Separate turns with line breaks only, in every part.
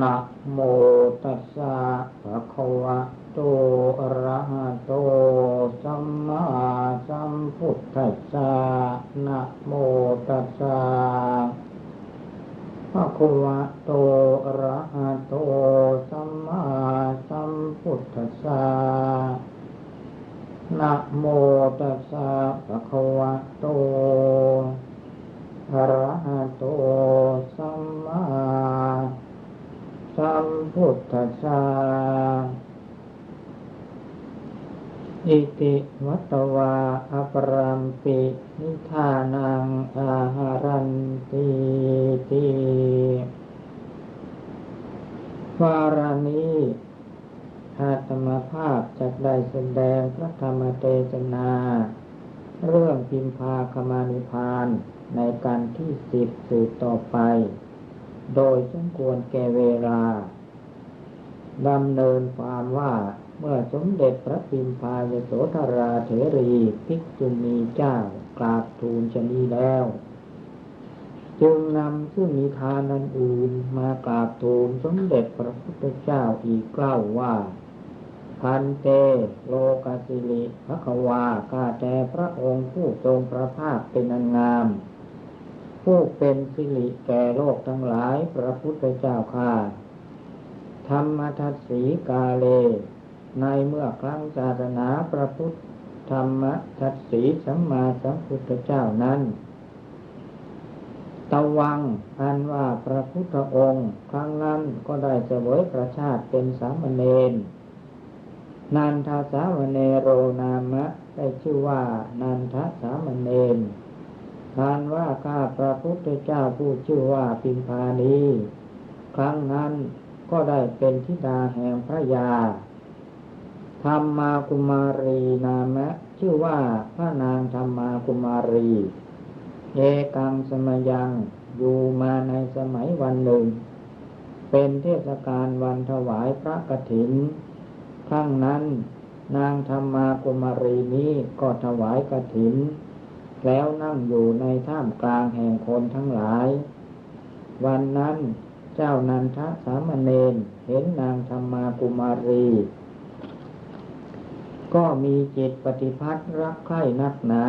นะโมตัสสะภะคะวะโตอะระหะโตสัมมาสัมพุทธัสสะนะโมตัสสะภะคะวะโตอะระหะโตสัมมาสัมพุทธัสสะนะโมตัสสะภะคะวะ วัตวาอปรัมปินิทานังอาหารันติติวารานีอาตมภาพจะได้แสดงพระธรรมเทศนา เรื่องพิมพาคมานิพานในการที่สิบสืบต่อไป โดยสมควรแก่เวลาดำเนินความว่า เมื่อสมเด็จพระพิมพายโสธราเถรีภิกษุณีเจ้ากราบทูลชนีแล้ว จึงนำซึ่งมีทานนันอื่นมากราบทูลสมเด็จพระพุทธเจ้าอีกเล่าว่าพันเตโลกาสิริพระควาข้าแต่พระองค์ผู้ทรงพระภาคเป็นอันงาม ผู้เป็นสิริแก่โลกทั้งหลายพระพุทธเจ้าข้าธรรมทัศสีกาเล ในเมื่อครั้งศาสนาพระพุทธธรรมทัศสีสัมมาสัมพุทธเจ้านั้น ตะวังอันว่าพระพุทธองค์ครั้งนั้นก็ได้เสวยประชาติเป็นสามเณรนันทสามเณโรนามะได้ชื่อว่านันทสามเณรทานว่าข้าพระพุทธเจ้าผู้ชื่อว่าพิมพานีครั้งนั้นก็ได้เป็นธิดาแห่งพระยา ธรรมากุมารีนามะ ชื่อว่าพระนางธรรมากุมารีเอกังสมยังอยู่มาในสมัยวันหนึ่ง เป็นเทศกาลวันถวายพระกฐินครั้งนั้นนางธรรมากุมารีนี้ก็ถวายกฐิน แล้วนั่งอยู่ในท่ามกลางแห่งคนทั้งหลาย วันนั้นเจ้านันทสามเณรเห็นนางธรรมากุมารี ก็มีจิตปฏิพัทธ์รักใคร่นักหนา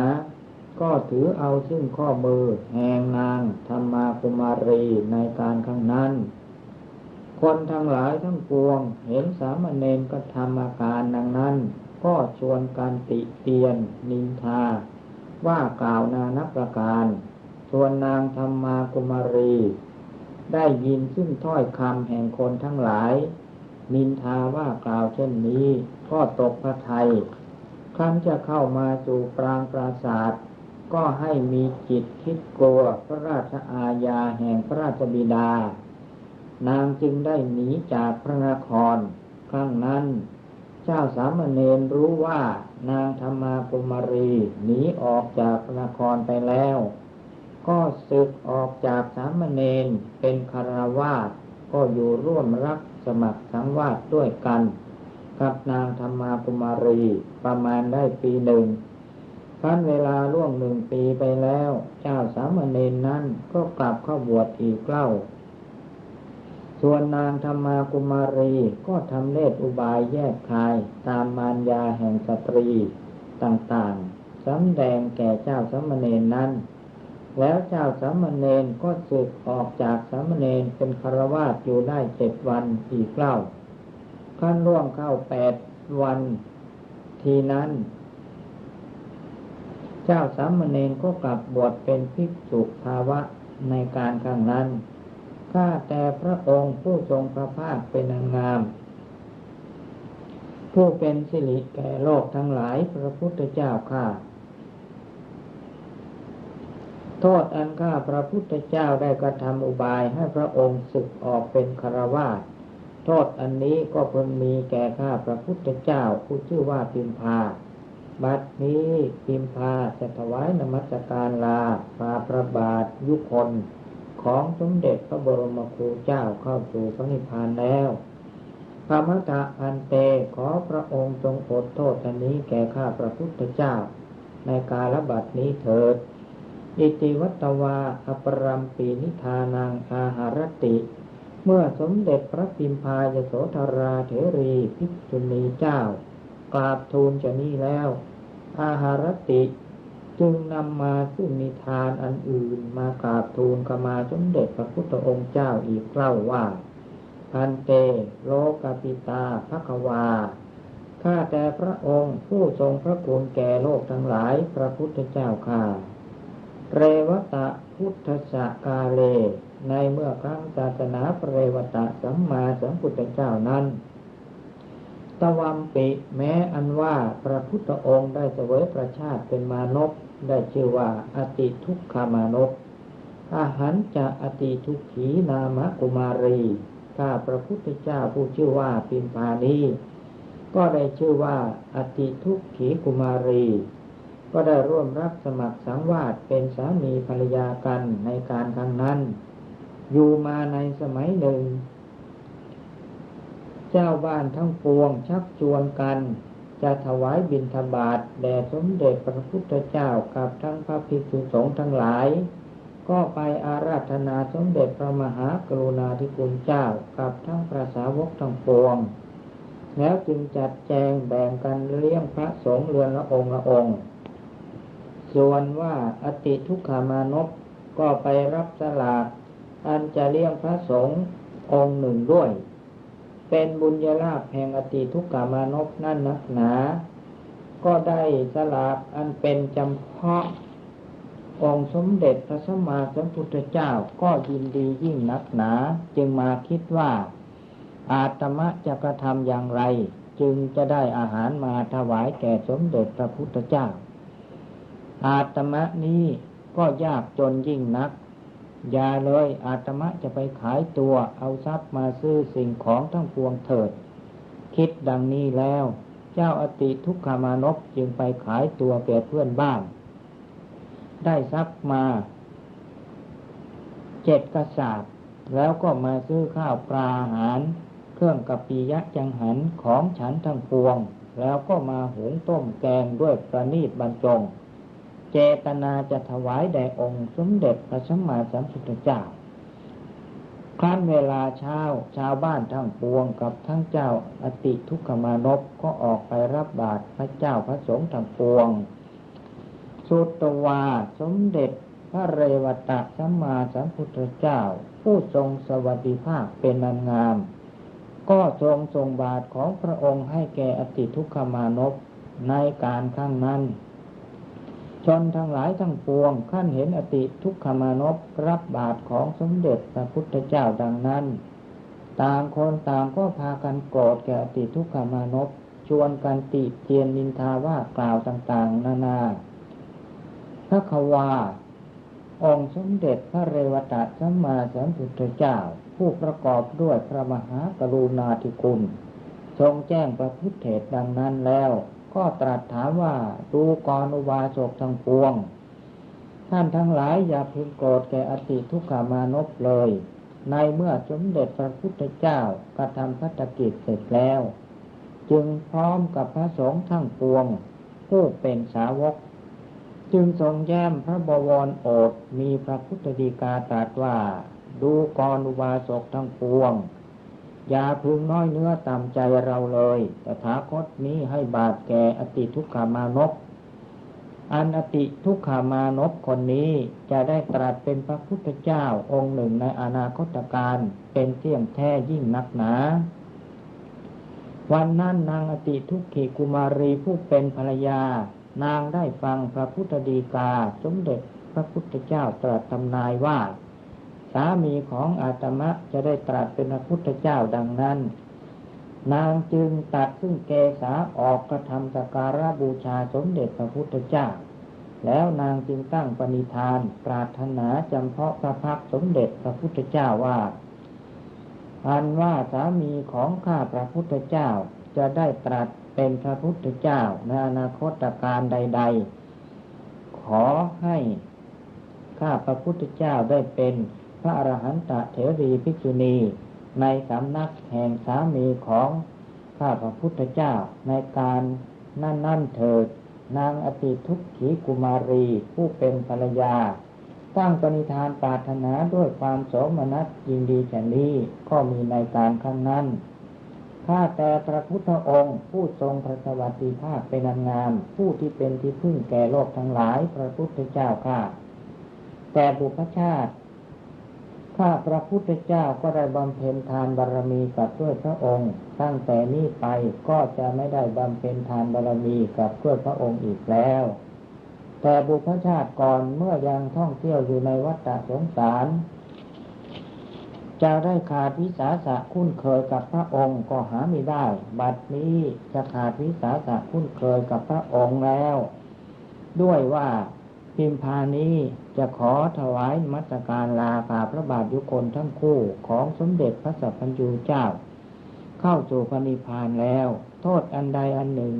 ก็ถือเอาซึ่งข้อมือแห่งนางธรรมากุมารีในการข้างนั้น คนทั้งหลายทั้งปวงเห็นสามเณรก็ทำอาการดังนั้น ก็ชวนการติเตียน นินทา ว่ากล่าวนานับประการชวนนางธรรมากุมารี ได้ยินซึ่งถ้อยคำแห่งคนทั้งหลาย นินทาว่ากล่าวเช่นนี้ก็ตกพระทัยครั้นจะเข้ามาสู่ปรางปราศาสตร์ก็ให้มีจิตคิดกลัวพระราชอาญาแห่งพระราชบิดา นางจึงได้หนีจากพระนคร ครั้งนั้น เจ้าสามเณรรู้ว่านางธรรมากุมารีหนีออกจากพระนครไปแล้ว ก็ศึกออกจากสามเณรเป็นคารวาสก็อยู่ร่วมรัก สมัครสังวาสด้วยกัน กับนางธรรมากุมารีประมาณได้ปีหนึ่งครั้นเวลาล่วงหนึ่งปีไปแล้ว เจ้าสามเณรนั้นก็กลับเข้าบวชอีกเล่า ส่วนนางธรรมากุมารีก็ทำเลศอุบายแยกคายตามมารยาแห่งสตรีต่างๆสำแดงแก่เจ้าสามเณรนั้น แล้วเจ้าสามเณรก็สึกออกจากสามเณรเป็นคารวาสอยู่ได้เจ็ดวันอีกเล่าขั้นร่วงเข้าแปดวัน ทีนั้น เจ้าสามเณรก็กลับบวชเป็นภิกษุภาวะในการข้างนั้นข้าแต่พระองค์ผู้ทรงพระภาคเป็นนางงาม ผู้เป็นสิริแก่โลกทั้งหลายพระพุทธเจ้าข้า โทษอันข้าพระพุทธเจ้าได้กระทำอุบายให้พระองค์ศึกออกเป็นคารวาสโทษอันนี้ก็เพิ่งมีแก่ข้าพระพุทธเจ้าผู้ชื่อว่าพิมพา บัดนี้พิมพาจะถวายนมัสการลาพาพระบาทยุคนของสมเด็จพระบรมครูเจ้าเข้าสู่พระนิพพานแล้วพระมัตตะพันเตขอพระองค์ทรงอดโทษอันนี้แก่ข้าพระพุทธเจ้า ในกาลบัดนี้เถิด อิติวัตวาอปรัมปีนิทานังอาหารติ เมื่อสมเด็จพระพิมพายโสธราเถรีภิกษุณีเจ้ากราบทูลจะนี้แล้ว อาหารติจึงนำมาซึ่งมีทานอันอื่นมากราบทูลกมาสมเด็จพระพุทธองค์เจ้าอีกเล่าว่าพันเตโลกปิตาภควาข้าแต่พระองค์ผู้ทรงพระคุณแก่โลกทั้งหลายพระพุทธเจ้าข้า เรวตะพุทธสกาเล ในเมื่อครั้งศาสนาเรวตะสัมมาสัมพุทธเจ้านั้นตะวัมปิแม้อันว่าพระพุทธองค์ได้เสวยประชาติเป็นมานพได้ชื่อว่าอติทุกขามานพอาหารจะอติทุกขีนามกุมารีถ้าพระพุทธเจ้าผู้ชื่อว่าปิมพานีก็ได้ชื่อว่าอติทุกขีกุมารี ก็ได้ร่วมรับสมัครสังวาสเป็นสามีภรรยากันในการครั้งนั้น อยู่มาในสมัยหนึ่ง เจ้าบ้านทั้งปวงชักชวนกัน จะถวายบิณฑบาตแด่สมเด็จพระพุทธเจ้ากับทั้งพระภิกษุสงฆ์ทั้งหลาย ก็ไปอาราธนาสมเด็จพระมหากรุณาธิคุณเจ้ากับทั้งพระสาวกทั้งปวง แล้วจึงจัดแจงแบ่งกันเลี้ยงพระสงฆ์เรือนละองค์ละองค์ ส่วนว่าอติทุกขามานพก็ไปรับสลากอันจะเลี้ยงพระสงฆ์องค์หนึ่งด้วย เป็นบุญญาลาภแห่งอติทุกขามานพนั่นนักหนา ก็ได้สลากอันเป็นจำเพาะองค์สมเด็จพระสัมมาสัมพุทธเจ้าก็ยินดียิ่งนักหนา จึงมาคิดว่า อาตมะจะกระทำอย่างไร จึงจะได้อาหารมาถวายแก่สมเด็จพระพุทธเจ้า อาตมะนี้ก็ยากจนยิ่งนัก อย่าเลยอาตมะจะไปขายตัวเอาทรัพย์มาซื้อสิ่งของทั้งปวงเถิด คิดดังนี้แล้ว เจ้าอติทุกขามานพจึงไปขายตัวแก่เพื่อนบ้าน ได้ทรัพย์มาเจ็ดกระสาบแล้วก็มาซื้อข้าวปลาอาหาร เครื่องกะปียะจังหันของฉันทั้งปวง แล้วก็มาหุงต้มแกงด้วยประนีตบรรจง เจตนาจะถวายแด่องค์สมเด็จพระสัมมาสัมพุทธเจ้าครั้นเวลาเช้าชาวบ้านทั้งปวงกับทั้งเจ้าอติทุกขมานพก็ออกไปรับบาตรพระเจ้าพระสงฆ์ทั้งปวง สุตวาสมเด็จพระเรวตะสัมมาสัมพุทธเจ้า ผู้ทรงสวัสดิภาพเป็นนานงาม ก็ทรงทรงบาทของพระองค์ให้แก่อติทุกขมานพในการข้างนั้น ชนทั้งหลายทั้งปวงขั้นเห็นอติทุกขมานพรับบาทของสมเด็จพระพุทธเจ้าดังนั้น ต่างคนต่างก็พากันโกรธแก่อติทุกขมานพชวนกันติเทียนนินทาว่ากล่าวต่างๆ นานาพระควาองค์สมเด็จพระเรวตะสัมมาสัมพุทธเจ้า ผู้ประกอบด้วยพระมหากรุณาธิคุณ ทรงแจ้งประพฤติเทศดังนั้นแล้ว ก็ตรัสถามว่าดูกรอุบาสกทั้งปวง ท่านทั้งหลายอย่าพึงโกรธแก่อติทุกขามานพเลย ในเมื่อสมเด็จพระพุทธเจ้ากระทำพัฒกิจเสร็จแล้ว จึงพร้อมกับพระสงฆ์ทั้งปวง ผู้เป็นสาวก จึงทรงแย้มพระบวรโอษมีพระพุทธดีกาตรัสว่า ดูกรอุบาสกทั้งปวง อย่าพึงน้อยเนื้อต่ำใจเราเลยตถาคตนี้ให้บาปแก่อติทุกขามานพอันอติทุกขามานพคนนี้จะได้ตรัสเป็นพระพุทธเจ้าองค์หนึ่งในอนาคตการเป็นเที่ยงแท้ยิ่งนักหนาวันนั้นนางอติทุกขีกุมารีผู้เป็นภรรยา นางได้ฟังพระพุทธดีกา สมเด็จพระพุทธเจ้าตรัสทำนายว่า สามีของอาตมะจะได้ตรัสเป็นพระพุทธเจ้าดังนั้น นางจึงตัดซึ่งเกษาออกกระทำสการะบูชาสมเด็จพระพุทธเจ้า แล้วนางจึงตั้งปณิธาน ปรารถนาจำเพาะพระพักสมเด็จพระพุทธเจ้าว่าอันว่าสามีของข้าพระพุทธเจ้าจะได้ตรัสเป็นพระพุทธเจ้าในอนาคตการใด ๆ ขอให้ข้าพระพุทธเจ้าได้เป็น ระอรหันตเถรีภิกษุณี ในสำนักแห่งสามีของข้าพระพุทธเจ้าในการนั่นนั่นเถิด นางอติทุกขีกุมารีผู้เป็นภรรยา ตั้งปณิธานปรารถนาด้วยความโสมนัสยินดีแค่นี้ก็มีในการข้างนั้นข้าแต่พระพุทธองค์ผู้ทรงพระสวัสดิภาพเป็นงาม ผู้ที่เป็นที่พึ่งแก่โลกทั้งหลายพระพุทธเจ้าข้าแต่บุพชาติ ข้าพระพุทธเจ้าก็ได้บำเพ็ญทานบารมีกับด้วยพระองค์ ตั้งแต่นี้ไปก็จะไม่ได้บำเพ็ญทานบารมีกับด้วยพระองค์อีกแล้ว แต่บุพชาติก่อนเมื่อยังท่องเที่ยวอยู่ในวัฏสงสารจะได้ขาดวิสาสะคุ้นเคยกับพระองค์ก็หาไม่ได้ บัดนี้จะขาดวิสาสะคุ้นเคยกับพระองค์แล้ว ด้วยว่า พิมพานี้จะขอถวายมัสการลาฝ่าพระบาทยุคนทั้งคู่ของสมเด็จพระสัพพัญญูเจ้า เข้าสู่พระนิพพานแล้ว โทษอันใดอันหนึ่ง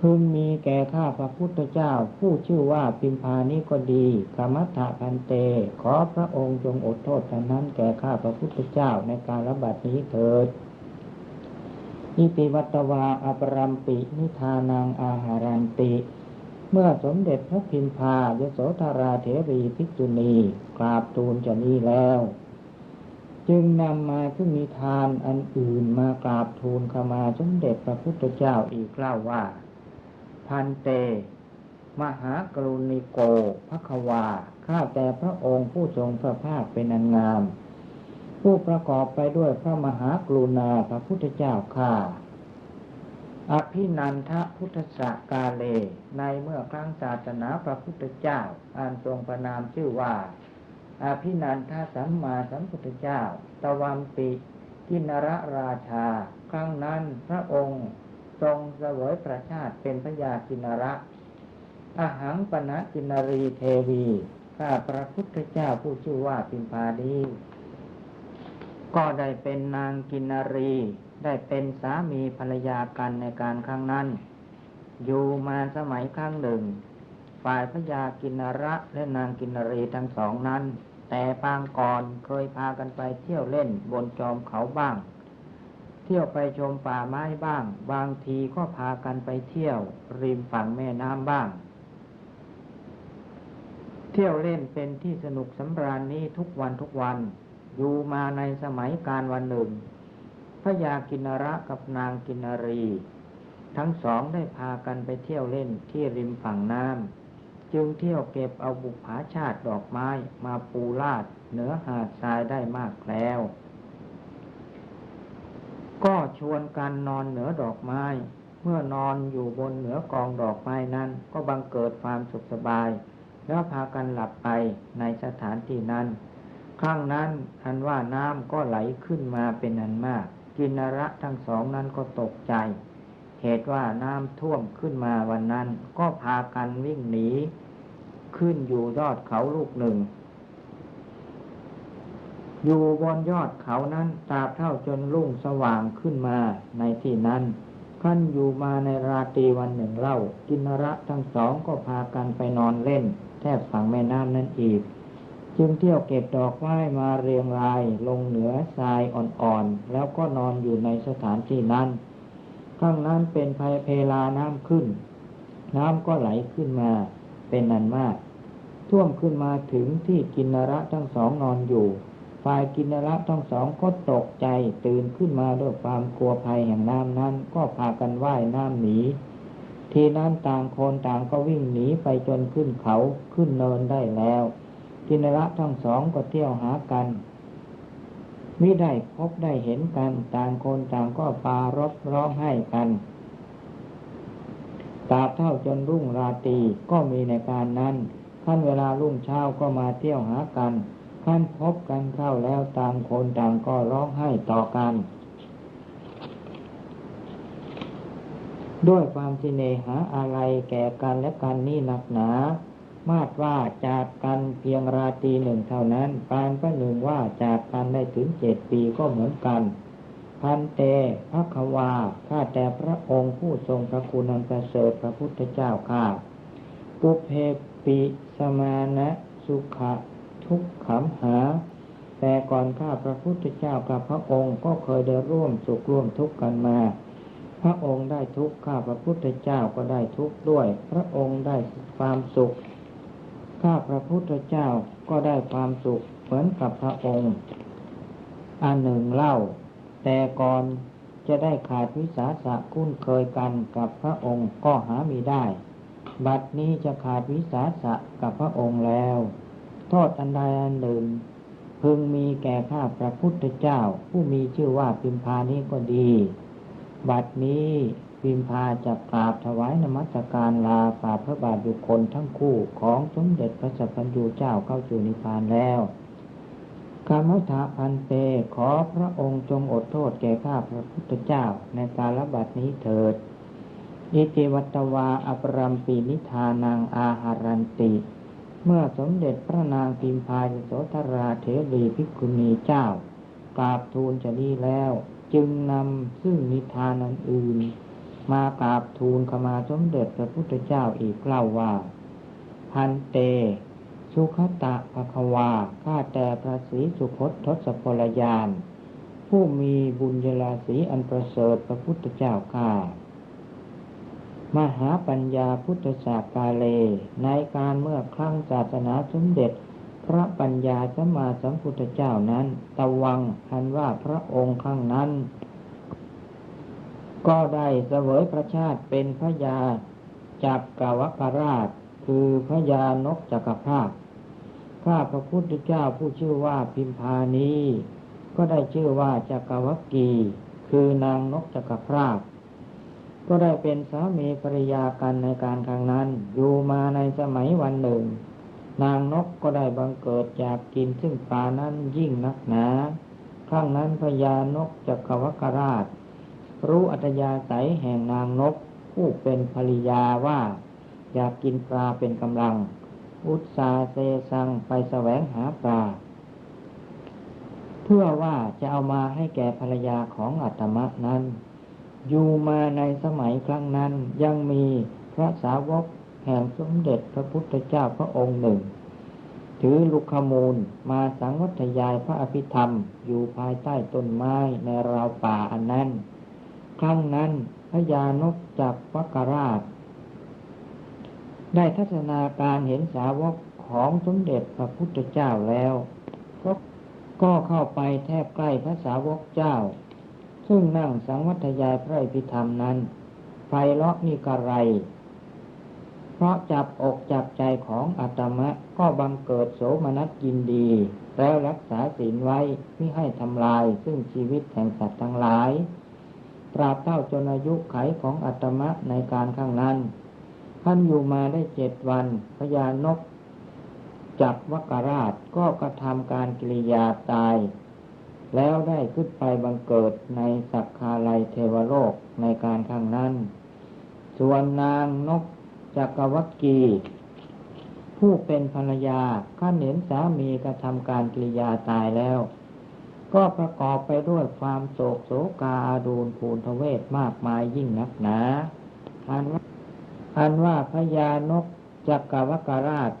พึงมีแก่ข้าพระพุทธเจ้า ผู้ชื่อว่าพิมพานี้ก็ดีกรรมัฏฐพันเต ขอพระองค์จงอดโทษท่านนั้นแก่ข้าพระพุทธเจ้าในการระบาดนี้เถิดนิติวัตวาอปรัมปิ นิทานังอาหารันติ เมื่อสมเด็จพระพิมพายโสธาราเถรีภิกษุณีกราบทูลจะนี้แล้ว จึงนำมาซึ่งนิทานอันอื่นมากราบทูลขมาสมเด็จพระพุทธเจ้าอีกเล่าว่า พันเต มหากรุณิโกภควา ข้าแต่พระองค์ผู้ทรงพระภาคเป็นอันงาม ผู้ประกอบไปด้วยพระมหากรุณาพระพุทธเจ้าข้า อภินันทพุทธสกาเล ในเมื่อครั้งศาสนาพระพุทธเจ้าอันทรงประนามชื่อว่าอภินันทสัมมาสัมพุทธเจ้า ตวัมปิกินรราชา ครั้งนั้นพระองค์ทรงเสวยประชาติเป็นพระยากินระอาหังปณะกินรีเทวีข้าพระพุทธเจ้าผู้ชื่อว่าปิมพาดี ก็ได้เป็นนางกินรี ได้เป็นสามีภรรยากันในการครั้งนั้น อยู่มาสมัยครั้งหนึ่ง ฝ่ายพระยากินระและนางกินรีทั้งสองนั้น แต่ปางก่อนเคยพากันไปเที่ยวเล่นบนจอมเขาบ้าง เที่ยวไปชมป่าไม้บ้าง บางทีก็พากันไปเที่ยว ริมฝั่งแม่น้ำบ้าง เที่ยวเล่นเป็นที่สนุกสำราญนี้ทุกวันทุกวัน อยู่มาในสมัยการวันหนึ่ง พระยากินระกับนางกินรี ทั้งสองได้พากันไปเที่ยวเล่นที่ริมฝั่งน้ำจึงเที่ยวเก็บเอาบุผาชาติดอกไม้มาปูลาดเหนือหาดทรายได้มากแล้ว ก็ชวนกันนอนเหนือดอกไม้ เมื่อนอนอยู่บนเหนือกองดอกไม้นั้น ก็บังเกิดความสุขสบาย แล้วพากันหลับไปในสถานที่นั้น ข้างนั้นอันว่าน้ำก็ไหลขึ้นมาเป็นอันมาก กินระทั้งสองนั้นก็ตกใจ เหตุว่าน้ำท่วมขึ้นมาวันนั้น ก็พากันวิ่งหนี ขึ้นอยู่ยอดเขาลูกหนึ่ง อยู่บนยอดเขานั้นตราบเท่าจนรุ่งสว่างขึ้นมาในที่นั้นขั้นอยู่มาในราตรีวันหนึ่งเล่า กินระทั้งสองก็พากันไปนอนเล่น แทบฝั่งแม่น้ำนั่นอีก จึงเที่ยวเก็บดอกไม้มาเรียงรายลงเหนือทรายอ่อนๆ แล้วก็นอนอยู่ในสถานที่นั้นข้างนั้นเป็นภัยเพลาน้ำขึ้น น้ำก็ไหลขึ้นมาเป็นนันมาก ท่วมขึ้นมาถึงที่กินระทั้งสองนอนอยู่ ฝ่ายกินระทั้งสองก็ตกใจตื่นขึ้นมาด้วยความกลัวภัยแห่งน้ำนั้นก็พากันว่ายน้ำหนีทีนั้นต่างคนต่างก็วิ่งหนีไปจนขึ้นเขาขึ้นเนินได้แล้ว กินระทั้งสองก็เที่ยวหากันมิได้พบได้เห็นกันต่างคนต่างก็ปารบร้องไห้กันตราเท่าจนรุ่งราตรีก็มีในการนั้นขั้นเวลารุ่งเช้าก็มาเที่ยวหากันขั้นพบกันเข้าแล้วต่างคนต่างก็ร้องไห้ต่อกัน ด้วยความที่เนหาอะไรแก่กันและกันนี่หนักหนา มาดว่าจากกันเพียงราตรีหนึ่งเท่านั้น ปานประหนึ่งว่าจากกันได้ถึงเจ็ดปีก็เหมือนกัน พันเตพระควาข้าแต่พระองค์ผู้ทรงพระคุณอันประเสริฐพระพุทธเจ้าข้าปุเพปิสมานะสุขะทุกขำหา แต่ก่อนข้าพระพุทธเจ้ากับพระองค์ก็เคยได้ร่วมสุขร่วมทุกข์กันมาพระองค์ได้ทุกข์ข้าพระพุทธเจ้าก็ได้ทุกข์ด้วย พระองค์ได้ความสุข ข้าพระพุทธเจ้าก็ได้ความสุขเหมือนกับพระองค์ อันหนึ่งเล่า แต่ก่อนจะได้ขาดวิสาสะคุ้นเคยกันกับพระองค์ก็หามีได้ บัดนี้จะขาดวิสาสะกับพระองค์แล้ว โทษอันใดอันหนึ่ง พึงมีแก่ข้าพระพุทธเจ้า ผู้มีชื่อว่าพิมพานี้ก็ดี บัดนี้ พิมพาจะกราบถวายนมัสการลาฝ่าพระบาทอยู่คนทั้งคู่ของสมเด็จพระสัพพัญญูเจ้าเข้าสู่นิพพานแล้วกามถาพันเตขอพระองค์จงอดโทษแก่ข้าพระพุทธเจ้าในการบาดนี้เถิด อิติวัตวาอปรัมปีนิทานังอาหารันติ เมื่อสมเด็จพระนางพิมพายโสธราเทรีภิกุณีเจ้ากราบทูลจะดีแล้ว จึงนำซึ่งนิทานอันอื่น มากราบทูลขมาสมเด็จพระพุทธเจ้าอีกเล่าว่า พันเต สุขตะภควา ข้าแต่พระศรีสุพจน์ทศพลยาน ผู้มีบุญยราศีอันประเสริฐพระพุทธเจ้าข้ามหาปัญญาพุทธศาสกาเล ในการเมื่อครั้งศาสนาสมเด็จ พระปัญญาสัมมาสัมพุทธเจ้านั้น ตะวังพันว่าพระองค์ข้งนั้น ก็ได้เสวยพระชาติเป็นพระยาจักกวกราช คือพระยานกจักรพรรดิข้าพระพุทธเจ้าผู้ชื่อว่าพิมพานีก็ได้ชื่อว่าจักรวกี คือนางนกจักรพรรดิก็ได้เป็นสามีภรรยากันในการครั้งนั้น อยู่มาในสมัยวันหนึ่ง นางนกก็ได้บังเกิดจากกินซึ่งปลานั้นยิ่งนักหนา ครั้งนั้นพญานกจักรวกราช รู้อัตยาศัยแห่งนางนก ผู้เป็นภริยาว่า อยากกินปลาเป็นกำลัง อุตสาเซซังไปแสวงหาปลา เพื่อว่าจะเอามาให้แก่ภรรยาของอัตมะนั้น อยู่มาในสมัยครั้งนั้นยังมีพระสาวกแห่งสมเด็จพระพุทธเจ้าพระองค์หนึ่ง ถือลูกขมูลมาสังวัตยายพระอภิธรรมอยู่ภายใต้ต้นไม้ในราวป่าอันนั้น ครั้งนั้นพญานกจักวกราช ได้ทัศนาการเห็นสาวกของสมเด็จพระพุทธเจ้าแล้วก็ก็เข้าไปแทบใกล้พระสาวกเจ้า ซึ่งนั่งสังวัตยายพระอภิธรรมนั้นไฟเลาะนี่กระไร เพราะจับอกจับใจของอาตมะก็บังเกิดโสมนัสยินดี แล้วรักษาศีลไว้ไม่ให้ทำลายซึ่งชีวิตแห่งสัตว์ทั้งหลาย ตราบเท่าจนอายุไขของอาตมะในการข้างนั้น ท่านอยู่มาได้เจ็ดวันพญานก จับวกราชก็กระทำการกิริยาตาย แล้วได้ขึ้นไปบังเกิดในสักคาลัยเทวโลกในการข้างนั้น ส่วนนางนกจักรวักกี ผู้เป็นภรรยาข้าเห็นสามีกระทำการกิริยาตายแล้ว ก็ประกอบไปด้วยความโศกโศกาอาดูลภูนทเวศมากมายยิ่งนักหนาอันว่าอันว่าพญานกจักรวกราช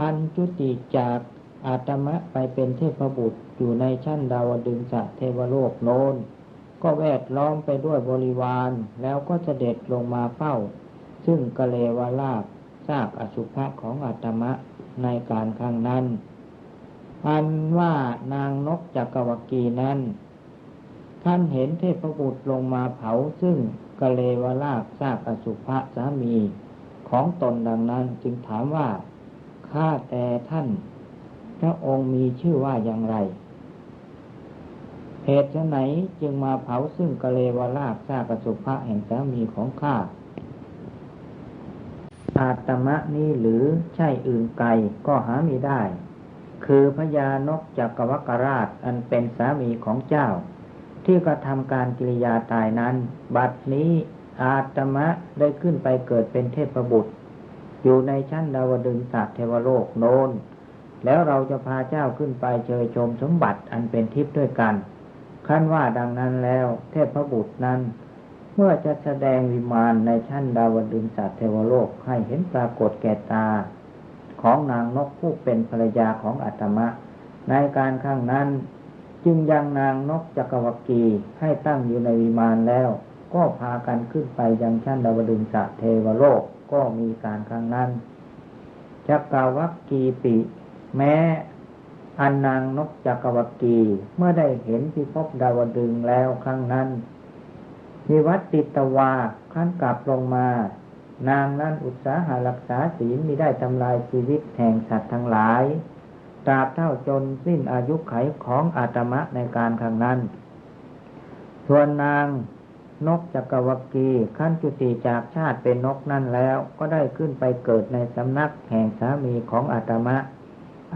อันจุติจากอาตมะไปเป็นเทพบุตรอยู่ในชั้นดาวดึงสะเทวโลกโน้น ก็แวดล้อมไปด้วยบริวารแล้วก็เสด็จลงมาเฝ้า ซึ่งกะเลวลาบซากอสุภะของอาตมะในการครั้งนั้น อันว่านางนกจักรวกีนั้น ท่านเห็นเทพบุตรลงมาเผาซึ่งกะเลวลาบซากอสุภะสามีของตนดังนั้นจึงถามว่า ข้าแต่ท่าน พระองค์มีชื่อว่าอย่างไร เหตุไหนจึงมาเผาซึ่งกะเลวลาบซากอสุภะแห่งสามีของข้าอาตมะนี้หรือใช่อื่นไกลก็หาไม่ได้ คือพญานกจักรวกราชอันเป็นสามีของเจ้า ที่กระทำการกิริยาตายนั้น บัดนี้อาตมะได้ขึ้นไปเกิดเป็นเทพบุตร อยู่ในชั้นดาวดึงสะเทวโลกโน้นแล้วเราจะพาเจ้าขึ้นไปเชยชมสมบัติอันเป็นทิพย์ด้วยกันขั้นว่าดังนั้นแล้ว เทพบุตรนั้น เมื่อจะแสดงวิมานในชั้นดาวดึงสะเทวโลกให้เห็นปรากฏแก่ตา ของนางนกผู้เป็นภรรยาของอาตมะ ในการข้างนั้น จึงยังนางนกจักรวกีให้ตั้งอยู่ในวิมานแล้ว ก็พากันขึ้นไปยังชั้นดาวดึงสะเทวโลกก็มีการครั้งนั้นจักรวักกีปิ แม้อันนางนกจักรวักกีเมื่อได้เห็นพิภพดาวดึงแล้วครั้งนั้นมีวัดติตวาขั้นกลับลงมา นางนั้นอุตสาหารักษาศีลมิได้ทำลายชีวิตแห่งสัตว์ทั้งหลายตราบเท่าจนสิ้นอายุไขของอาตมะในการครั้งนั้น ส่วนนางนกจักรวกีขั้นจุติจากชาติเป็นนกนั่นแล้วก็ได้ขึ้นไปเกิดในสำนักแห่งสามีของอาตมะ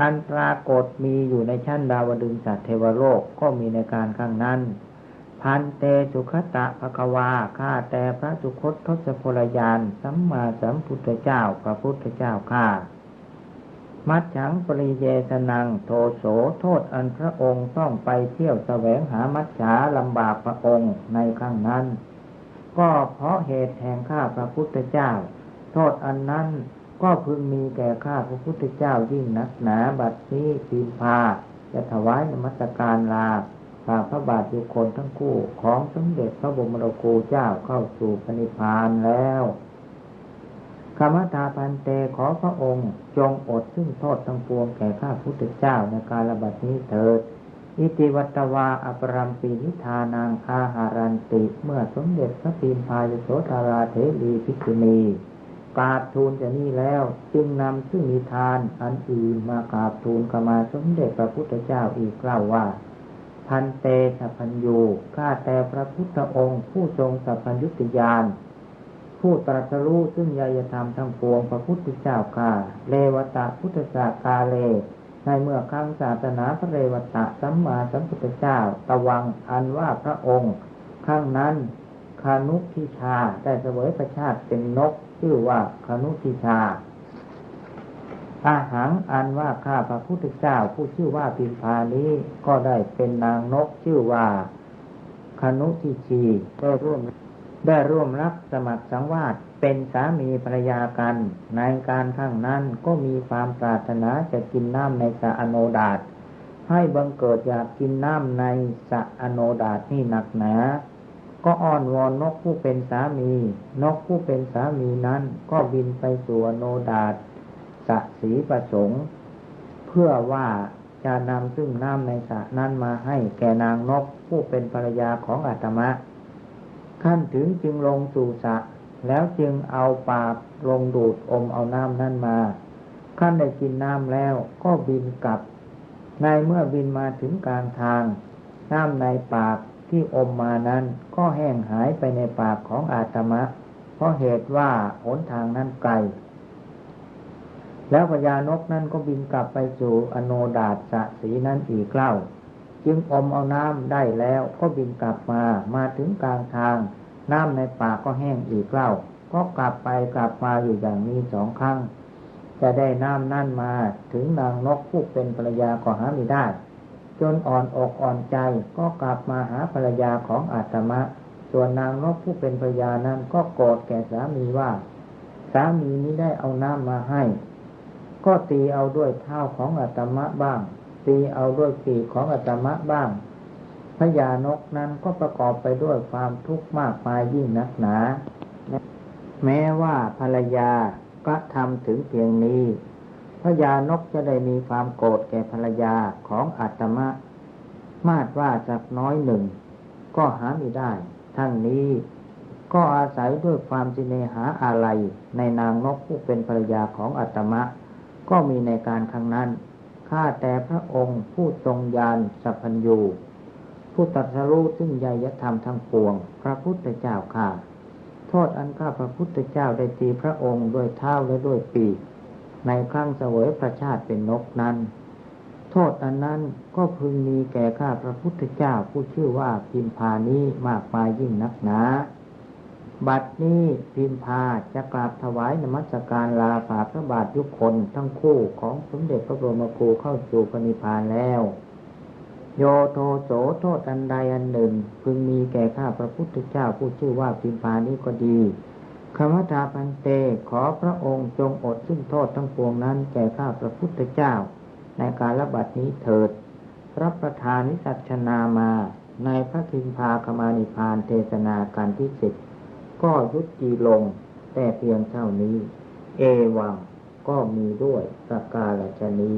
อันปรากฏมีอยู่ในชั้นดาวดึงสัตว์เทวโลกก็มีในการข้างนั้น พันเตสุขตะภควาข้าแต่พระสุคตทศพลยานสัมมาสัมพุทธเจ้าพระพุทธเจ้าข้ามัดฉังปริเยสนังโทโสโทษอันพระองค์ต้องไปเที่ยวแสวงหามัจฉาลำบากพระองค์ในครั้งนั้น ก็เพราะเหตุแห่งข้าพระพุทธเจ้า โทษอันนั้นก็พึงมีแก่ข้าพระพุทธเจ้ายิ่งนักหนาบัดนี้พิมพาจะถวายนมัสการลา ฝ่าพระบาทอยู่คนทั้งคู่ของสมเด็จพระบรมโลกูเจ้าเข้าสู่ปณิพานแล้วคำว่าทาพันเตขอพระองค์จงอดซึ่งโทษทั้งปวงแก่ข้าพุทธเจ้าในการระบาดนี้เถิด อิติวัตวาอปรัมปีนิทานางอาหารันติ เมื่อสมเด็จพระปีมพายโสธาราเทรีภิกุณีกราบทูลจะนี้แล้ว จึงนำซึ่งนิทานอันอื่นมากราบทูลขมาสมเด็จพระพุทธเจ้าอีกเล่าว่า พันเตสัพพัญญูข้าแต่พระพุทธองค์ ผู้ทรงสัพพัญญุตยานผู้ตรัสรู้ซึ่งยายธรรมทั้งปวงพระพุทธเจ้าข้าเลวตะพุทธศาสาเล ในเมื่อครั้งศาสนาพระเรวตะสัมมาสัมพุทธเจ้า ตะวังอันว่าพระองค์ข้างนั้นคานุทิชา ได้เสวยประชาติเป็นนก ชื่อว่าคานุทิชา อาหารอันว่าข้าพระพุทธเจ้าผู้ชื่อว่าพิมพานี้ก็ได้เป็นนางนกชื่อว่าคนุทิชีได้ร่วมได้ร่วมรับสมัครสังวาสเป็นสามีภรรยากัน ในการข้างนั้นก็มีความปรารถนาจะกินน้ำในสะอโนดาตให้บังเกิดอยากกินน้ำในสะอโนดาตนี่หนักหนา ก็อ้อนวอนนกผู้เป็นสามี นกผู้เป็นสามีนั้นก็บินไปสู่อโนดาต สะสีประสงค์ เพื่อว่าจะนำซึ่งน้ำในสระนั้นมาให้แก่นางนกผู้เป็นภรรยาของอาตมะขั้นถึงจึงลงสู่สระแล้วจึงเอาปากลงดูดอมเอาน้ำนั่นมาขั้นได้กินน้ำแล้วก็บินกลับ ในเมื่อบินมาถึงกลางทาง น้ำในปากที่อมมานั้นก็แห้งหายไปในปากของอาตมะ เพราะเหตุว่าหนทางนั้นไกล แล้วพญานกนั้นก็บินกลับไปสู่อโนดาตสะสีนั้นอีกเล่า จึงอมเอาน้ำได้แล้วก็บินกลับมามาถึงกลางทาง น้ำในปากก็แห้งอีกเล่า ก็กลับไปกลับมาอยู่อย่างนี้สองครั้งจะได้น้ำนั่นมาถึงนางนกผู้เป็นภรรยาก็หาไม่ได้ จนอ่อนอกอ่อนใจก็กลับมาหาภรรยาของอาตมะ ส่วนนางนกผู้เป็นภรรยานั้นก็โกรธแก่สามีว่า สามีนี้ได้เอาน้ำมาให้ ก็ตีเอาด้วยเท้าของอาตมะบ้าง ตีเอาด้วยปีกของอาตมะบ้างพญานกนั้นก็ประกอบไปด้วยความทุกข์มากมายยิ่งนักหนา แม้ว่าภรรยาก็ทำถึงเพียงนี้พญานกจะได้มีความโกรธแก่ภรรยาของอาตมะ มาดว่าจักน้อยหนึ่ง ก็หาไม่ได้ ทั้งนี้ก็อาศัยด้วยความสิเนหาอะไรในนางนกผู้เป็นภรรยาของอาตมะ ก็มีในการครั้งนั้น ข้าแต่พระองค์ผู้ทรงญาณสัพพัญญู ผู้ตัดสรู้ซึ่งญยธรรมทั้งปวง พระพุทธเจ้าข้าโทษอันข้าพระพุทธเจ้าได้ตีพระองค์ด้วยเท้าและด้วยปีกในครั้งเสวยพระชาติเป็นนกนั้น โทษอันนั้นก็พึงมีแก่ข้าพระพุทธเจ้าผู้ชื่อว่าพิมพานี้มากมายยิ่งนักหนา บัดนี้พิมพาจะกราบถวายนมัสการลาฝ่าพระบาทยุกคนทั้งคู่ของสมเด็จพระบรมครูเข้าสู่พนิพานแล้ว โยโทโสโทษอันใดอันหนึ่ง พึงมีแก่ข้าพระพุทธเจ้าผู้ชื่อว่าพิมพานี้ก็ดีคำว่าตาพันเตขอพระองค์จงอดซึ่งโทษทั้งปวงนั้นแก่ข้าพระพุทธเจ้า ในการระบาดนี้เถิด รับประทานนิสัชนามา ในพระพิมพาคมานิพานเทศนาการที่สิบ ก็ยุติลง แต่เพียงเท่านี้ เอวังก็มีด้วยสกาลชนี